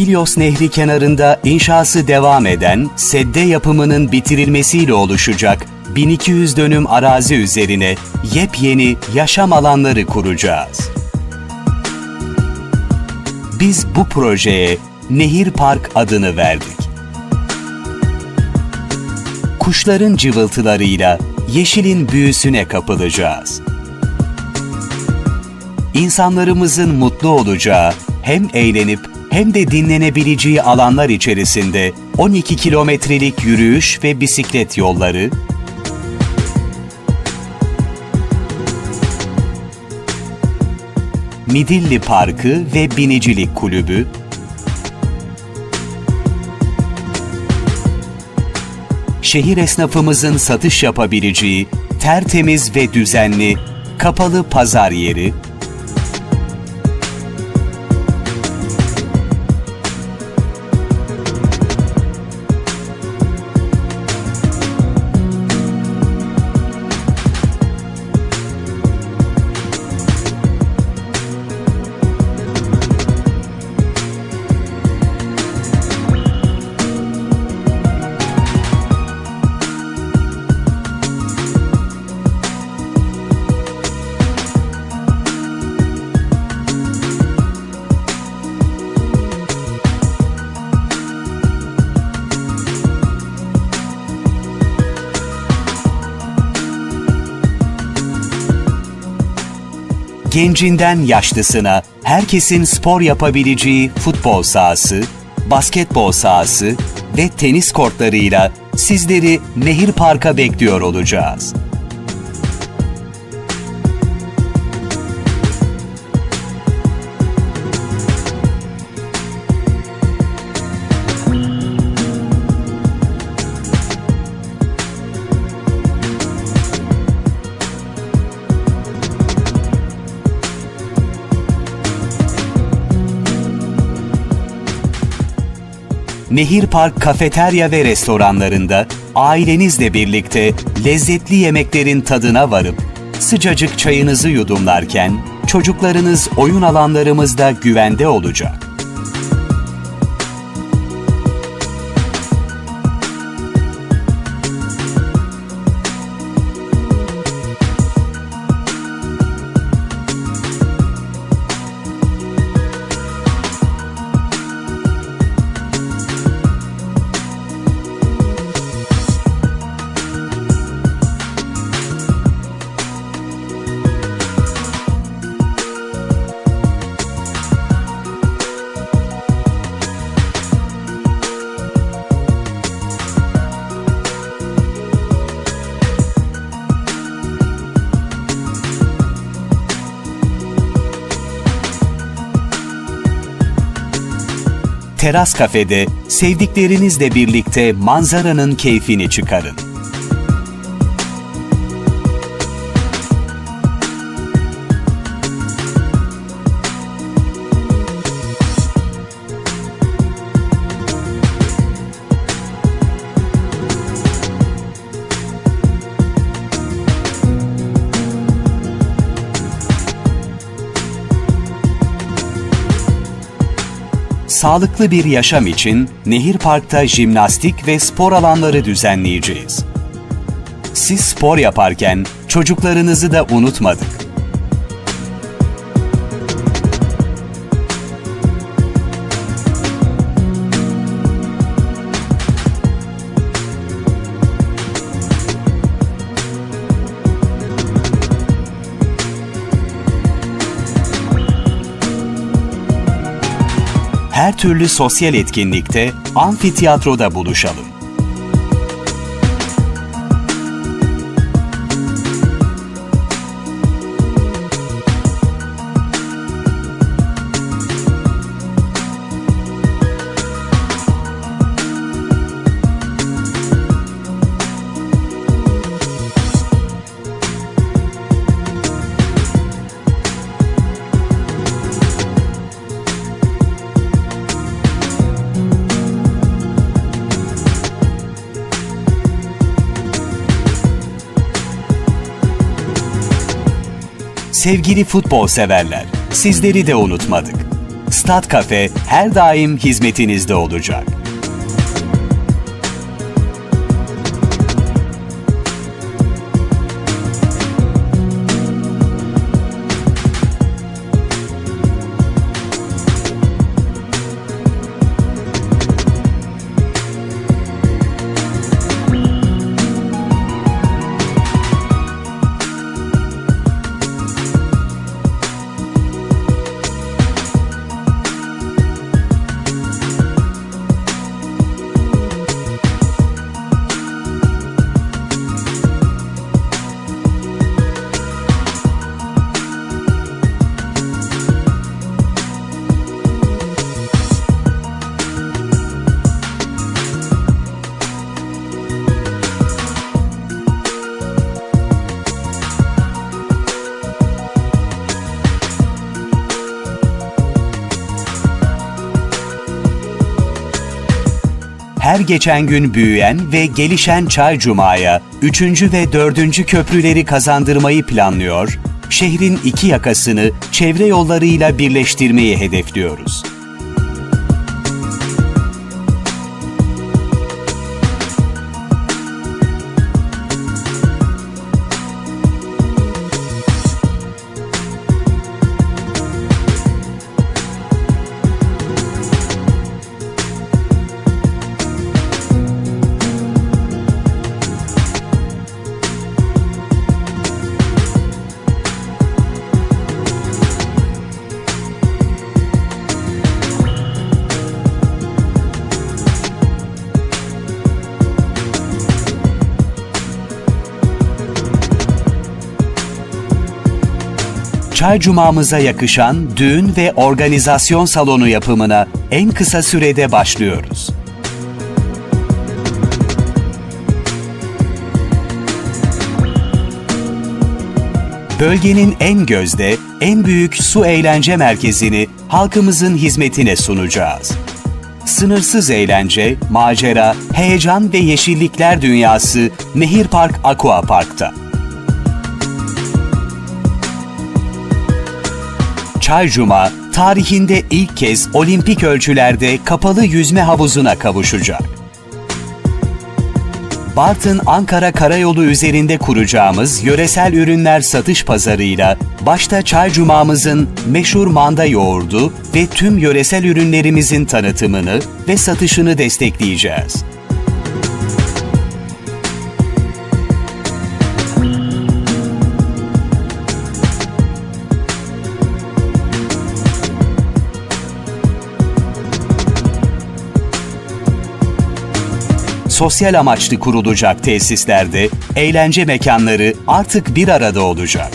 Kilyos Nehri kenarında inşası devam eden sedde yapımının bitirilmesiyle oluşacak 1200 dönüm arazi üzerine yepyeni yaşam alanları kuracağız. Biz bu projeye Nehir Park adını verdik. Kuşların cıvıltılarıyla yeşilin büyüsüne kapılacağız. İnsanlarımızın mutlu olacağı, hem eğlenip hem de dinlenebileceği alanlar içerisinde 12 kilometrelik yürüyüş ve bisiklet yolları, Midilli Parkı ve Binicilik Kulübü, şehir esnafımızın satış yapabileceği tertemiz ve düzenli kapalı pazar yeri, gencinden yaşlısına herkesin spor yapabileceği futbol sahası, basketbol sahası ve tenis kortlarıyla sizleri Nehir Park'a bekliyor olacağız. Nehir Park kafeterya ve restoranlarında ailenizle birlikte lezzetli yemeklerin tadına varıp sıcacık çayınızı yudumlarken çocuklarınız oyun alanlarımızda güvende olacak. Teras kafede sevdiklerinizle birlikte manzaranın keyfini çıkarın. Sağlıklı bir yaşam için Nehir Park'ta jimnastik ve spor alanları düzenleyeceğiz. Siz spor yaparken çocuklarınızı da unutmadık. Her türlü sosyal etkinlikte amfiteyatroda buluşalım. Sevgili futbol severler, sizleri de unutmadık. Stat Cafe her daim hizmetinizde olacak. Her geçen gün büyüyen ve gelişen Çay Cuma'ya 3. ve 4. köprüleri kazandırmayı planlıyor, şehrin iki yakasını çevre yollarıyla birleştirmeyi hedefliyoruz. Çay Cuma'mıza yakışan düğün ve organizasyon salonu yapımına en kısa sürede başlıyoruz. Bölgenin en gözde, en büyük su eğlence merkezini halkımızın hizmetine sunacağız. Sınırsız eğlence, macera, heyecan ve yeşillikler dünyası Nehir Park Aqua Park'ta. Çay Cuma, tarihinde ilk kez olimpik ölçülerde kapalı yüzme havuzuna kavuşacak. Bartın Ankara Karayolu üzerinde kuracağımız yöresel ürünler satış pazarıyla başta Çay Cuma'mızın meşhur manda yoğurdu ve tüm yöresel ürünlerimizin tanıtımını ve satışını destekleyeceğiz. Sosyal amaçlı kurulacak tesislerde eğlence mekanları artık bir arada olacak.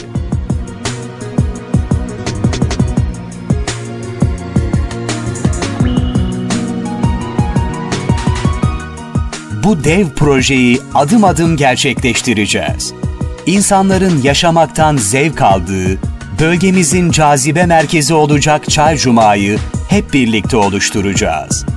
Bu dev projeyi adım adım gerçekleştireceğiz. İnsanların yaşamaktan zevk aldığı, bölgemizin cazibe merkezi olacak Çay Cuma'yı hep birlikte oluşturacağız.